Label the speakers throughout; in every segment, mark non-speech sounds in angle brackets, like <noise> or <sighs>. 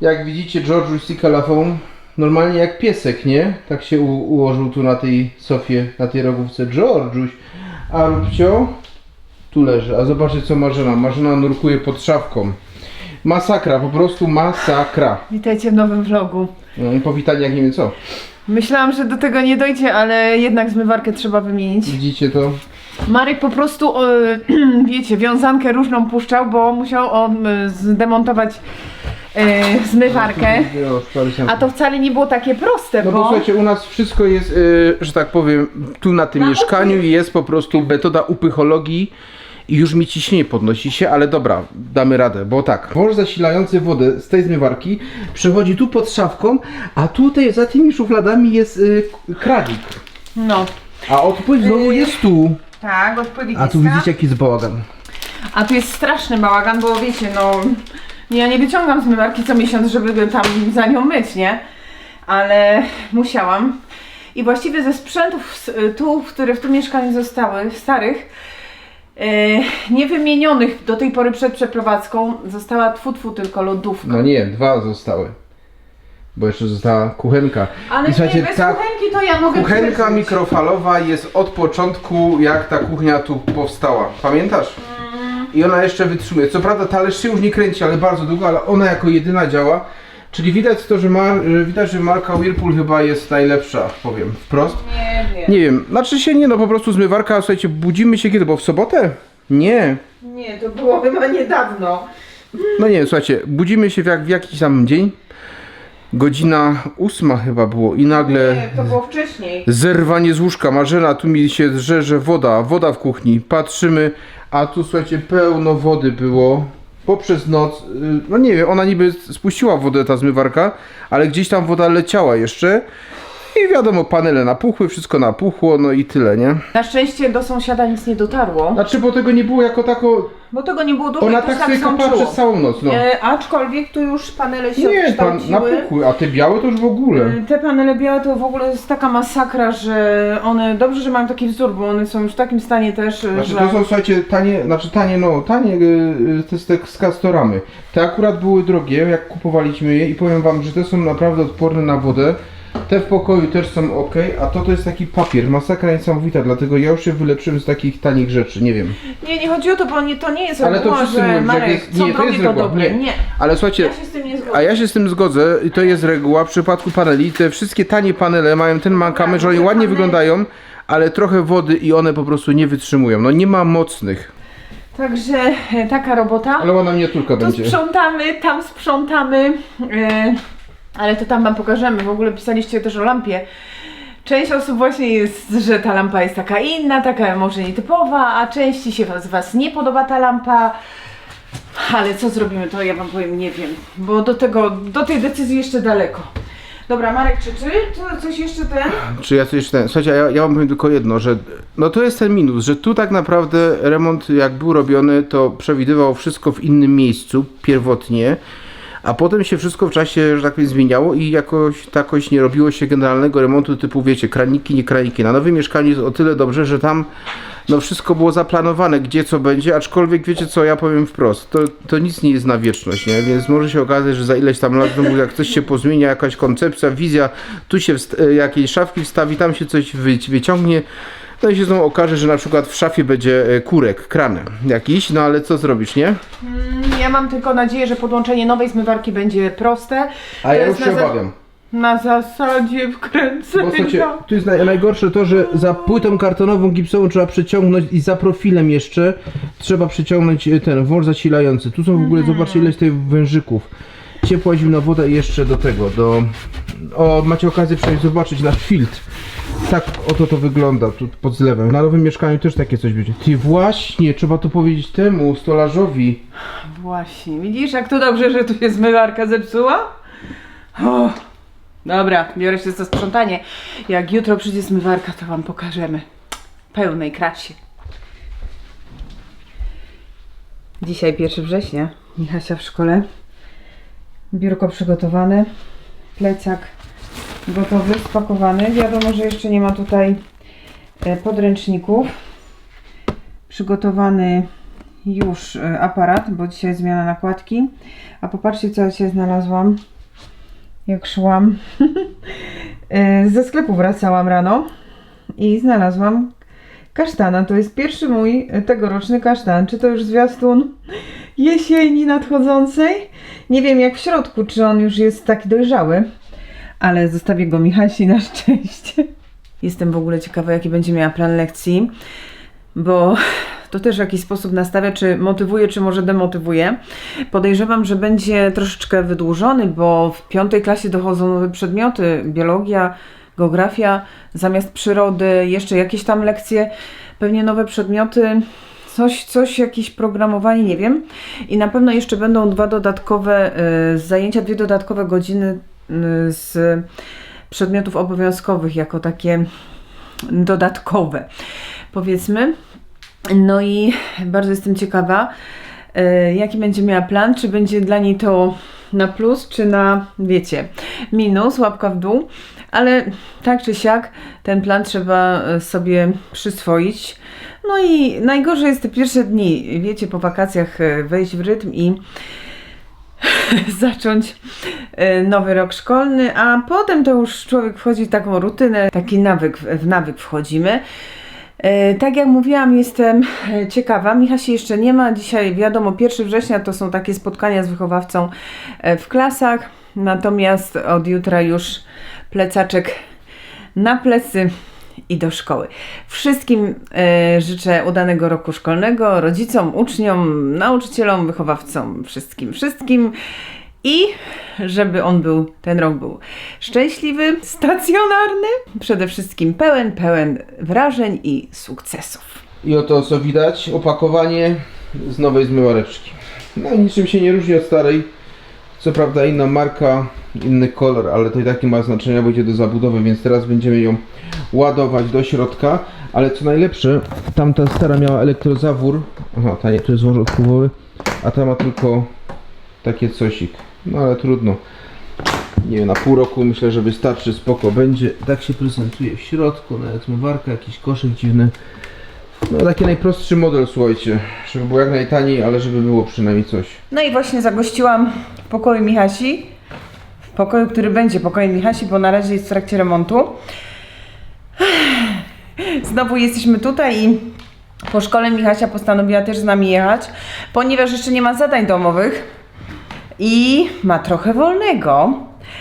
Speaker 1: Jak widzicie, George Sika Lafon normalnie jak piesek, nie? Tak się ułożył tu na tej sofie, na tej rogówce. George'uś, a Rubcio tu leży. A zobaczcie co Marzena. Marzena nurkuje pod szafką. Masakra, po prostu masakra.
Speaker 2: Witajcie w nowym vlogu.
Speaker 1: No i powitanie jak nie wiem co.
Speaker 2: Myślałam, że do tego nie dojdzie, ale jednak zmywarkę trzeba wymienić.
Speaker 1: Widzicie to?
Speaker 2: Marek po prostu, <clears throat> wiecie, wiązankę różną puszczał, bo musiał on zdemontować e, zmywarkę. A to wcale nie było takie proste,
Speaker 1: No bo
Speaker 2: bo...
Speaker 1: słuchajcie, u nas wszystko jest, y, że tak powiem, tu na tym mieszkaniu i jest po prostu metoda upychologii i już mi ciśnienie podnosi się, ale dobra, damy radę, bo tak, wąż zasilający wodę z tej zmywarki przechodzi tu pod szafką, a tutaj za tymi szufladami jest y, kranik.
Speaker 2: No,
Speaker 1: A odpływ znowu jest tu.
Speaker 2: tak, odpowiedź
Speaker 1: A tu widzicie jaki jest bałagan.
Speaker 2: A tu jest straszny bałagan, bo wiecie, no ja nie wyciągam zmywarki co miesiąc, żeby tam za nią myć, nie? Ale musiałam. I właściwie ze sprzętów s- tu, które w tym mieszkaniu zostały, starych, e, niewymienionych do tej pory przed przeprowadzką, została tfu, tylko lodówka.
Speaker 1: No nie, dwa zostały. Bo jeszcze została kuchenka.
Speaker 2: Ale
Speaker 1: I słuchajcie,
Speaker 2: nie, bez
Speaker 1: ta-
Speaker 2: kuchenki to ja mogę
Speaker 1: Kuchenka mikrofalowa jest od początku, jak ta kuchnia tu powstała. Pamiętasz? I ona jeszcze wytrzymuje. Co prawda talerz się już nie kręci, ale bardzo długo, ale ona jako jedyna działa. Czyli widać to, że, ma, że widać, że marka Whirlpool chyba jest najlepsza, powiem wprost.
Speaker 2: Nie wiem.
Speaker 1: Nie wiem, znaczy się nie, no po prostu zmywarka, słuchajcie, budzimy się kiedy, bo w sobotę? Nie.
Speaker 2: Nie, to było chyba niedawno.
Speaker 1: No nie, słuchajcie, budzimy się w, jak, w jakiś tam dzień. Godzina ósma chyba było i nagle
Speaker 2: Nie, to było wcześniej.
Speaker 1: Zerwanie z łóżka, Marzena, tu mi się drze, że woda, woda w kuchni. Patrzymy, a tu słuchajcie, pełno wody było. Poprzez noc, y, no nie wiem, ona niby spuściła wodę ta zmywarka, ale gdzieś tam woda leciała jeszcze. I wiadomo, panele napuchły, wszystko napuchło, no i tyle, nie?
Speaker 2: Na szczęście do sąsiada nic nie dotarło.
Speaker 1: Znaczy, bo tego nie było jako tako.
Speaker 2: Bo tego nie było dużo
Speaker 1: Ona
Speaker 2: i to
Speaker 1: tak sobie kopała
Speaker 2: sączyło.
Speaker 1: przez całą noc, no.
Speaker 2: E, aczkolwiek tu już panele się
Speaker 1: Nie, pan
Speaker 2: odkształciły.
Speaker 1: napuchły, a te białe to już w ogóle.
Speaker 2: E, Te panele białe to w ogóle jest taka masakra, że one, dobrze, że mają taki wzór, bo one są już w takim stanie też, e,
Speaker 1: Znaczy
Speaker 2: że...
Speaker 1: to są słuchajcie tanie, znaczy tanie, no tanie y, y, te, te z Castoramy. Te akurat były drogie, jak kupowaliśmy je i powiem wam, że te są naprawdę odporne na wodę. Te w pokoju też są ok, a to to jest taki papier, masakra niesamowita, dlatego ja już się wyleczyłem z takich tanich rzeczy, nie wiem.
Speaker 2: Nie, nie chodzi o to, bo nie, to nie jest
Speaker 1: Ale to
Speaker 2: reguła,
Speaker 1: wszyscy
Speaker 2: że
Speaker 1: mówią, że jak
Speaker 2: Marek,
Speaker 1: jest-
Speaker 2: są
Speaker 1: nie, to
Speaker 2: drogie
Speaker 1: jest
Speaker 2: to
Speaker 1: reguła,
Speaker 2: dobre.
Speaker 1: nie.
Speaker 2: Nie.
Speaker 1: Ale słuchajcie,
Speaker 2: Ja się z tym nie zgodzę.
Speaker 1: a ja się z tym zgodzę i to jest reguła w przypadku paneli. Te wszystkie tanie panele mają ten mankament, że one
Speaker 2: Duże
Speaker 1: ładnie wyglądają, ale trochę wody i one po prostu nie wytrzymują. No nie ma mocnych,
Speaker 2: Także e, taka robota.
Speaker 1: ale ładna miniaturka
Speaker 2: Tu
Speaker 1: będzie.
Speaker 2: sprzątamy, tam sprzątamy, e, ale to tam wam pokażemy. W ogóle pisaliście też o lampie. Część osób właśnie jest, że ta lampa jest taka inna, taka może nietypowa, a części się z was nie podoba ta lampa. Ale co zrobimy, to ja wam powiem, nie wiem, bo do tego, do tej decyzji jeszcze daleko. Dobra, Marek, czy czy? To coś jeszcze ten?
Speaker 1: Czy ja coś ten. Słuchajcie, ja, ja wam powiem tylko jedno, że no to jest ten minus, że tu tak naprawdę remont jak był robiony, to przewidywał wszystko w innym miejscu pierwotnie, a potem się wszystko w czasie, że tak powiem, zmieniało i jakoś takoś nie robiło się generalnego remontu typu, wiecie, kraniki, nie kraniki. Na nowym mieszkaniu jest o tyle dobrze, że tam no wszystko było zaplanowane, gdzie co będzie, aczkolwiek wiecie co, ja powiem wprost, to, to nic nie jest na wieczność, nie? Więc może się okazać, że za ileś tam lat znowu jak coś się pozmienia, jakaś koncepcja, wizja, tu się e, jakieś szafki wstawi, tam się coś wy- wyciągnie, no i się znowu okaże, że na przykład w szafie będzie e, kurek, kran jakiś, no ale co zrobisz, nie?
Speaker 2: Mm, Ja mam tylko nadzieję, że podłączenie nowej zmywarki będzie proste.
Speaker 1: A ja już się obawiam.
Speaker 2: Na zasadzie
Speaker 1: Bo
Speaker 2: wkręcenia.
Speaker 1: słuchajcie, tu jest naj, najgorsze to, że za płytą kartonową gipsową trzeba przeciągnąć i za profilem jeszcze trzeba przeciągnąć e, ten wąż zasilający. Tu są w ogóle, zobaczcie ile jest tych wężyków. Ciepła, zimna woda i jeszcze do tego, do... O, macie okazję przynajmniej zobaczyć nasz filtr. Tak oto to wygląda tu pod zlewem. Na nowym mieszkaniu też takie coś będzie. Ty właśnie, trzeba to powiedzieć temu stolarzowi.
Speaker 2: Właśnie, widzisz jak to dobrze, że tu się zmywarka zepsuła? O, dobra, biorę się za sprzątanie. Jak jutro przyjdzie zmywarka, to wam pokażemy. Pełnej krasie. Dzisiaj 1 września. Michasia w szkole. Biurko przygotowane. Plecak gotowy, spakowany. Wiadomo, że jeszcze nie ma tutaj e, podręczników. Przygotowany już e, aparat, bo dzisiaj zmiana nakładki. A popatrzcie, co ja dzisiaj znalazłam, jak szłam. <laughs> E, Ze sklepu wracałam rano i znalazłam kasztana. To jest pierwszy mój tegoroczny kasztan. Czy to już zwiastun jesieni nadchodzącej? Nie wiem jak w środku, czy on już jest taki dojrzały, ale zostawię go Michasi na szczęście. Jestem w ogóle ciekawa, jaki będzie miała plan lekcji, bo to też w jakiś sposób nastawia, czy motywuje, czy może demotywuje. Podejrzewam, że będzie troszeczkę wydłużony, bo w piątej klasie dochodzą nowe przedmioty, biologia, geografia, zamiast przyrody, jeszcze jakieś tam lekcje, pewnie nowe przedmioty, coś, coś, jakieś programowanie, nie wiem. I na pewno jeszcze będą dwa dodatkowe y, zajęcia, dwie dodatkowe godziny z przedmiotów obowiązkowych, jako takie dodatkowe, powiedzmy. No i bardzo jestem ciekawa, y, jaki będzie miała plan, czy będzie dla niej to na plus, czy na, wiecie, minus, łapka w dół, ale tak czy siak ten plan trzeba y, sobie przyswoić. No i najgorzej jest te pierwsze dni, wiecie, po wakacjach y, wejść w rytm i <laughs> zacząć y, nowy rok szkolny, a potem to już człowiek wchodzi w taką rutynę, taki nawyk, w nawyk wchodzimy. E, Tak jak mówiłam, jestem e, ciekawa. Michasi jeszcze nie ma. Dzisiaj wiadomo, 1 września to są takie spotkania z wychowawcą e, w klasach. Natomiast od jutra już plecaczek na plecy i do szkoły. Wszystkim e, życzę udanego roku szkolnego, rodzicom, uczniom, nauczycielom, wychowawcom, wszystkim, wszystkim. I żeby on był, ten rok był szczęśliwy, stacjonarny, przede wszystkim pełen, pełen wrażeń i sukcesów.
Speaker 1: I oto co widać, opakowanie z nowej zmywareczki. No niczym się nie różni od starej. Co prawda inna marka, inny kolor, ale to i tak nie ma znaczenia, bo idzie do zabudowy, więc teraz będziemy ją ładować do środka. Ale co najlepsze, tamta stara miała elektrozawór. Aha, ta nie, to jest odpływowy, a ta ma tylko takie cosik. No ale trudno. Nie wiem, na pół roku myślę, że wystarczy, spoko będzie. Tak się prezentuje w środku, nawet zmywarka, jakiś koszyk dziwny. No taki najprostszy model, słuchajcie. Żeby było jak najtaniej, ale żeby było przynajmniej coś.
Speaker 2: No i właśnie zagościłam w pokoju Michasi. W pokoju, który będzie pokojem Michasi, bo na razie jest w trakcie remontu. <sighs> Znowu jesteśmy tutaj i po szkole Michasia postanowiła też z nami jechać, ponieważ jeszcze nie ma zadań domowych i ma trochę wolnego.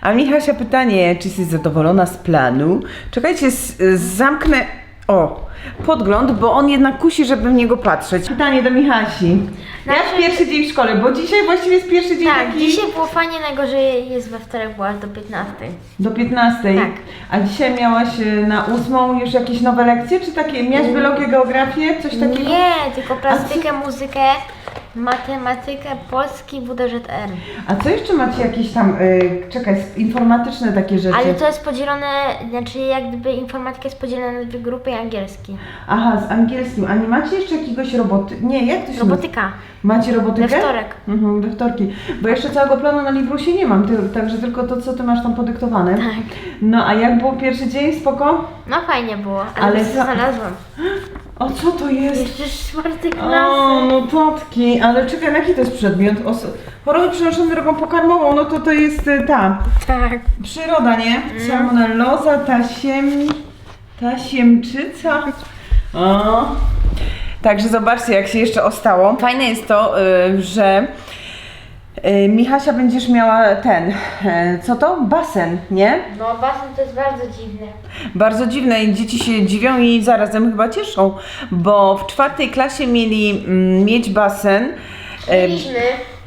Speaker 2: A Michasia pytanie, czy jesteś zadowolona z planu? Czekajcie, z, z, zamknę, o, podgląd, bo on jednak kusi, żeby w niego patrzeć. Pytanie do Michasi. Jak
Speaker 3: Znaczy-
Speaker 2: pierwszy dzień w szkole? Bo dzisiaj właściwie jest pierwszy dzień
Speaker 3: Tak,
Speaker 2: taki
Speaker 3: dzisiaj było fajnie, najgorzej jest we wtorek, było aż do 15.
Speaker 2: do 15.
Speaker 3: Tak.
Speaker 2: A dzisiaj miałaś e, na ósmą już jakieś nowe lekcje? Czy takie, miałaś biologię, geografię, coś takiego?
Speaker 3: Nie, tylko plastykę, muzykę, matematykę, polski, WDŻR.
Speaker 2: A co jeszcze macie jakieś tam, y, czekaj, informatyczne takie rzeczy?
Speaker 3: Ale to jest podzielone, znaczy jak gdyby informatyka jest podzielona na dwie grupy i angielski.
Speaker 2: Aha, z angielskim. A nie macie jeszcze jakiegoś roboty? Nie, jak to się nazywa?
Speaker 3: Robotyka.
Speaker 2: Macie robotykę?
Speaker 3: We wtorek.
Speaker 2: Mhm, we wtorki. Bo jeszcze całego planu na Librusie nie mam, ty, także tylko to, co ty masz tam podyktowane.
Speaker 3: Tak.
Speaker 2: No, a jak był pierwszy dzień? Spoko?
Speaker 3: No fajnie było, ale,
Speaker 2: Ale
Speaker 3: ale
Speaker 2: za-
Speaker 3: znalazłam. <gasps>
Speaker 2: O, co to jest?
Speaker 3: Jeszcze czwarty
Speaker 2: O,
Speaker 3: klasy.
Speaker 2: notatki, ale czekaj, jaki to jest przedmiot? Os- choroby przenoszone drogą pokarmową, no to to jest y, ta
Speaker 3: Tak.
Speaker 2: przyroda, nie? Salmonelloza, tasiem, tasiemczyca. O. Także zobaczcie, jak się jeszcze ostało. Fajne jest to, y, że y, Michasia będziesz miała ten, y, co to? Basen, nie?
Speaker 3: No basen to jest bardzo dziwne.
Speaker 2: Bardzo dziwne i dzieci się dziwią i zarazem chyba cieszą, bo w czwartej klasie mieli mm, mieć basen. e,
Speaker 3: Mieliśmy.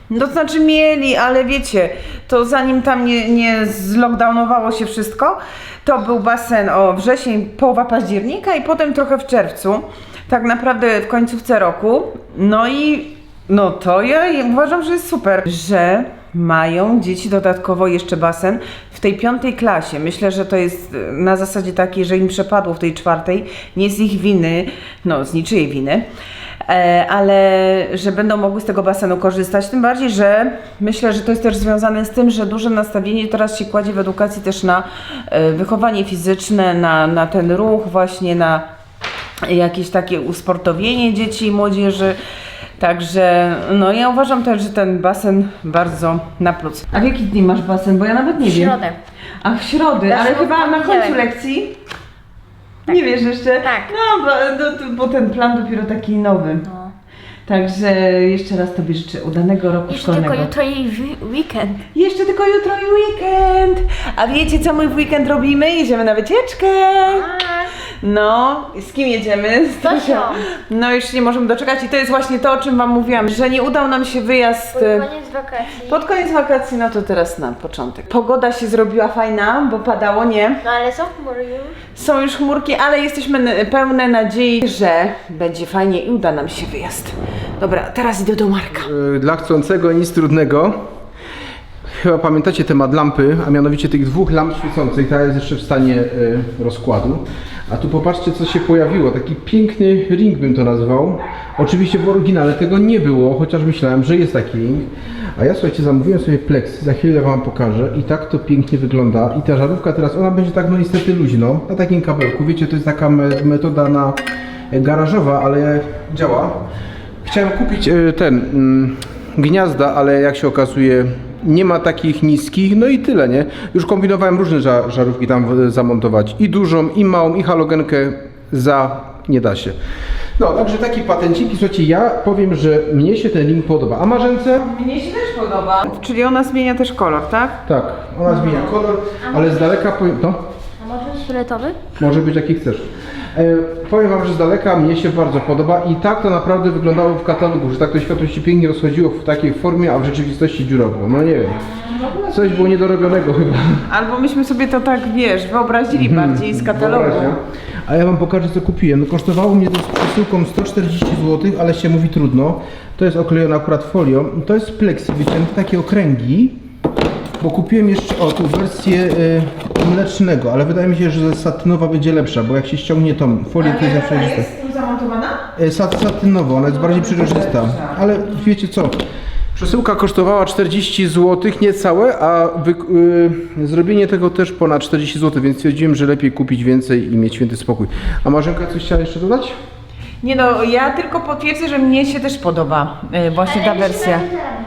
Speaker 2: No to znaczy mieli, ale wiecie, to zanim tam nie, nie zlockdownowało się wszystko, to był basen o wrzesień, połowa października i potem trochę w czerwcu. Tak naprawdę w końcówce roku. No i no to ja uważam, że jest super, że mają dzieci dodatkowo jeszcze basen w tej piątej klasie. Myślę, że to jest e, na zasadzie takiej, że im przepadło w tej czwartej, nie z ich winy, no z niczyjej winy, e, ale że będą mogły z tego basenu korzystać. Tym bardziej, że myślę, że to jest też związane z tym, że duże nastawienie teraz się kładzie w edukacji też na e, wychowanie fizyczne, na, na ten ruch, właśnie na jakieś takie usportowienie dzieci i młodzieży. Także no ja uważam też, że ten basen bardzo na plus. A w jaki dni masz basen? Bo ja nawet nie
Speaker 3: W
Speaker 2: wiem.
Speaker 3: środę.
Speaker 2: A w środę, ale chyba na końcu
Speaker 3: poniedziałek.
Speaker 2: lekcji? Nie wiesz jeszcze?
Speaker 3: Tak.
Speaker 2: No, bo, no, bo ten plan dopiero taki nowy.
Speaker 3: No.
Speaker 2: Także jeszcze raz Tobie życzę udanego roku
Speaker 3: Jeszcze
Speaker 2: szkolnego.
Speaker 3: tylko jutro i wi- weekend.
Speaker 2: Jeszcze tylko jutro i weekend. A wiecie co my w weekend robimy? Jedziemy na wycieczkę. No, z kim jedziemy? Z
Speaker 3: Tosią.
Speaker 2: No już nie możemy doczekać i to jest właśnie to, o czym Wam mówiłam, że nie udał nam się wyjazd
Speaker 3: Pod
Speaker 2: e,
Speaker 3: koniec wakacji.
Speaker 2: pod koniec wakacji, no to teraz na początek. Pogoda się zrobiła fajna, bo padało, nie?
Speaker 3: No ale są chmury już.
Speaker 2: Są już chmurki, ale jesteśmy pełne nadziei, że będzie fajnie i uda nam się wyjazd. Dobra, teraz idę do Marka.
Speaker 1: E, Dla chcącego nic trudnego. Chyba pamiętacie temat lampy, a mianowicie tych dwóch lamp świecących, ta jest jeszcze w stanie e, rozkładu. A tu popatrzcie co się pojawiło, taki piękny ring bym to nazwał. Oczywiście w oryginale tego nie było, chociaż myślałem, że jest taki ring. A ja słuchajcie, zamówiłem sobie pleksy, za chwilę wam pokażę i tak to pięknie wygląda. I ta żarówka teraz, ona będzie tak no niestety luźno, na takim kabelku. Wiecie, to jest taka me- metoda na e, garażowa, ale działa. Chciałem kupić e, ten mm, gniazda, ale jak się okazuje nie ma takich niskich, no i tyle, nie? Już kombinowałem różne ża- żarówki tam zamontować. I dużą, i małą, i halogenkę za nie da się. No, także taki patenciki. Słuchajcie, ja powiem, że mnie się ten link podoba. A Marzence?
Speaker 2: Mnie się też podoba. Czyli ona zmienia też kolor, tak?
Speaker 1: Tak, ona zmienia kolor, ale z daleka powiem... No?
Speaker 3: A może jest fioletowy?
Speaker 1: Może być jaki chcesz. E, powiem Wam, że z daleka mnie się bardzo podoba i tak to naprawdę wyglądało w katalogu, że tak to światło się pięknie rozchodziło w takiej formie, a w rzeczywistości dziurowo. No nie wiem. Coś było niedorobionego chyba.
Speaker 2: Albo myśmy sobie to tak, wiesz, wyobrazili bardziej z katalogu.
Speaker 1: Wyobraźnia. A ja Wam pokażę co kupiłem. No kosztowało mnie to z przesyłką 140 zł, ale się mówi trudno. To jest oklejone akurat folią. To jest plexi, wycięte takie okręgi. Bo kupiłem jeszcze, o tu wersję y, mlecznego, ale wydaje mi się, że satynowa będzie lepsza, bo jak się ściągnie tą folię, to jest za przejrzyste.
Speaker 2: jest tu zamontowana?
Speaker 1: E, Sat, satynowo, ona jest bardziej przejrzysta. Ale wiecie co? Przesyłka kosztowała 40 zł, niecałe, a wy, y, zrobienie tego też ponad 40 zł, więc stwierdziłem, że lepiej kupić więcej i mieć święty spokój. A Marzenka coś chciała jeszcze dodać?
Speaker 2: Nie no, ja tylko potwierdzę, że mnie się też podoba y, właśnie ta wersja.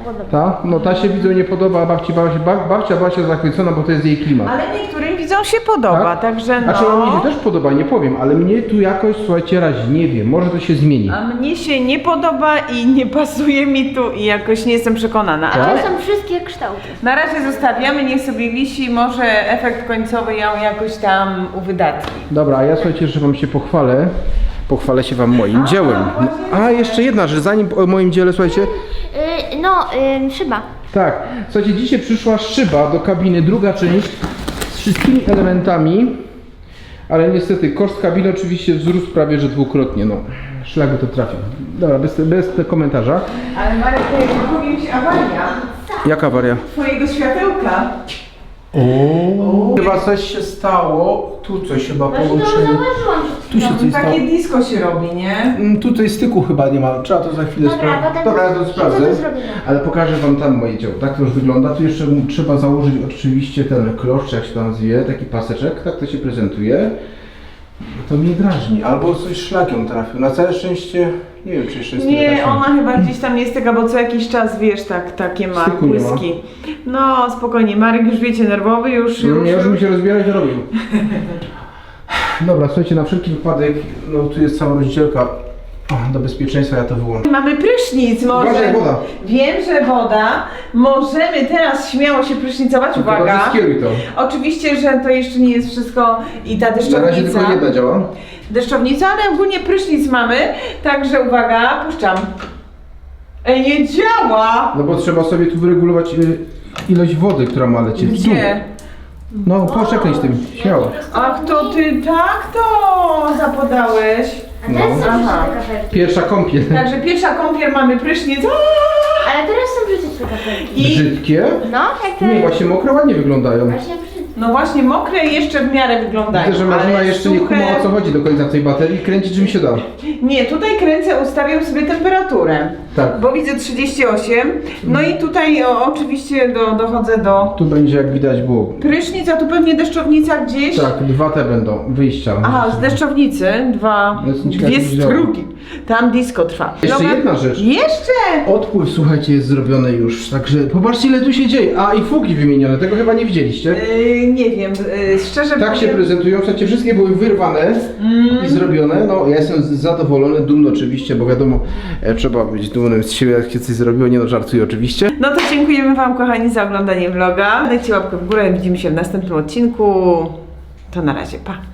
Speaker 3: Podoba.
Speaker 1: Ta? No ta się widzę nie podoba, a babci, babci, bab, babcia była się zachwycona, bo to jest jej klimat.
Speaker 2: Ale niektórym widzom się podoba, także no.
Speaker 1: Znaczy no, mnie się też podoba, nie powiem, ale mnie tu jakoś, słuchajcie, razi, nie wiem, może to się zmieni.
Speaker 2: A mnie się nie podoba i nie pasuje mi tu i jakoś nie jestem przekonana.
Speaker 1: Tak?
Speaker 2: Ale
Speaker 3: To są wszystkie kształty.
Speaker 2: na razie zostawiamy, niech sobie wisi, może efekt końcowy ją jakoś tam uwydatni.
Speaker 1: Dobra, a ja słuchajcie, że wam się pochwalę. Pochwalę się wam moim dziełem. No, a jeszcze jedna rzecz, zanim o moim dziele, słuchajcie.
Speaker 3: Yy, no, yy, szyba.
Speaker 1: Tak, słuchajcie, dzisiaj przyszła szyba do kabiny, druga część z wszystkimi elementami. Ale niestety koszt kabiny oczywiście wzrósł prawie że dwukrotnie, no. Szlak by to trafił. Dobra, bez, bez komentarza.
Speaker 2: Ale Marek, to powiem Ci awaria
Speaker 1: Jaka awaria?
Speaker 2: twojego światełka.
Speaker 1: Chyba coś się stało. Tu coś chyba
Speaker 3: Właśnie to
Speaker 1: połączenie.
Speaker 3: zauważyłam przed
Speaker 1: Tu się coś stało.
Speaker 2: Takie disco się robi, nie?
Speaker 1: Mm, Tutaj styku chyba nie ma, trzeba to za chwilę
Speaker 3: Dobra,
Speaker 1: sprawdzić.
Speaker 3: potem-
Speaker 1: Dobra, ja to
Speaker 3: to
Speaker 1: sprawdzę,
Speaker 3: zrobimy.
Speaker 1: ale pokażę wam tam moje dzieło. Tak to już wygląda. Tu jeszcze mu trzeba założyć oczywiście ten kloszcz, jak się to nazwie, taki paseczek, tak to się prezentuje. To mnie drażni, albo coś szlakiem trafił. Na całe szczęście, nie wiem czy jeszcze jest
Speaker 2: Nie, ona chyba gdzieś tam nie styka, bo co jakiś czas, wiesz, tak, takie ma
Speaker 1: Styku nie ma.
Speaker 2: błyski. No, spokojnie, Marek już wiecie, nerwowy, już,
Speaker 1: Mm,
Speaker 2: już,
Speaker 1: Ja już mi się rozbierać robił. <laughs> Dobra, słuchajcie, na wszelki wypadek, no tu jest cała rozdzielka. O, do bezpieczeństwa ja to wyłączę.
Speaker 2: Mamy prysznic, może.
Speaker 1: Uważaj, woda.
Speaker 2: Wiem, że woda. Możemy teraz śmiało się prysznicować,
Speaker 1: Tylko
Speaker 2: uwaga.
Speaker 1: bardzo skieruj to.
Speaker 2: Oczywiście, że to jeszcze nie jest wszystko i ta
Speaker 1: Na razie
Speaker 2: deszczownica.
Speaker 1: tylko jedna działa.
Speaker 2: Deszczownica, ale ogólnie prysznic mamy, także uwaga, puszczam. Ej, nie działa!
Speaker 1: No bo trzeba sobie tu wyregulować y, ilość wody, która ma lecieć. Tu.
Speaker 2: Gdzie?
Speaker 1: No, poczekaj z tym, śmiało.
Speaker 2: Ach, to ty tak to zapodałeś.
Speaker 3: A teraz
Speaker 1: No.
Speaker 3: są
Speaker 2: Aha.
Speaker 3: kafelki.
Speaker 1: Pierwsza kąpiel.
Speaker 2: Także pierwsza kąpiel mamy prysznic.
Speaker 3: Ale teraz są brzydkie kafelki.
Speaker 2: I
Speaker 1: Brzydkie?
Speaker 3: No, jak te...
Speaker 1: Nie, właśnie mokre ładnie wyglądają.
Speaker 3: Właśnie.
Speaker 2: No właśnie, mokre jeszcze w miarę wyglądają.
Speaker 1: Widzę, że Marzena
Speaker 2: ale
Speaker 1: jeszcze nie
Speaker 2: suche-
Speaker 1: kuma o co chodzi do końca w tej baterii. Kręci czym się da.
Speaker 2: Nie, tutaj kręcę, ustawiam sobie temperaturę.
Speaker 1: Tak.
Speaker 2: Bo widzę 38. No i tutaj o, oczywiście do, dochodzę do
Speaker 1: Tu będzie jak widać było.
Speaker 2: prysznic, a tu pewnie deszczownica gdzieś.
Speaker 1: Tak, dwa te będą wyjścia.
Speaker 2: Aha, z deszczownicy dwa,
Speaker 1: No jest
Speaker 2: dwie strugi. Tam disco trwa.
Speaker 1: Jeszcze jedna rzecz.
Speaker 2: Jeszcze!
Speaker 1: Odpływ, słuchajcie, jest zrobiony już, także popatrzcie ile tu się dzieje. A i fugi wymienione, tego chyba nie widzieliście.
Speaker 2: Yy, nie wiem, yy, szczerze
Speaker 1: Tak się
Speaker 2: powiem-
Speaker 1: prezentują, słuchajcie, wszystkie były wyrwane
Speaker 2: Mm.
Speaker 1: i zrobione. No, ja jestem z- zadowolony, dumny oczywiście, bo wiadomo, e, trzeba być dumnym z siebie, jak się coś zrobiło, nie no, żartuję oczywiście.
Speaker 2: No to dziękujemy Wam kochani za oglądanie vloga. Dajcie łapkę w górę, widzimy się w następnym odcinku. To na razie, pa!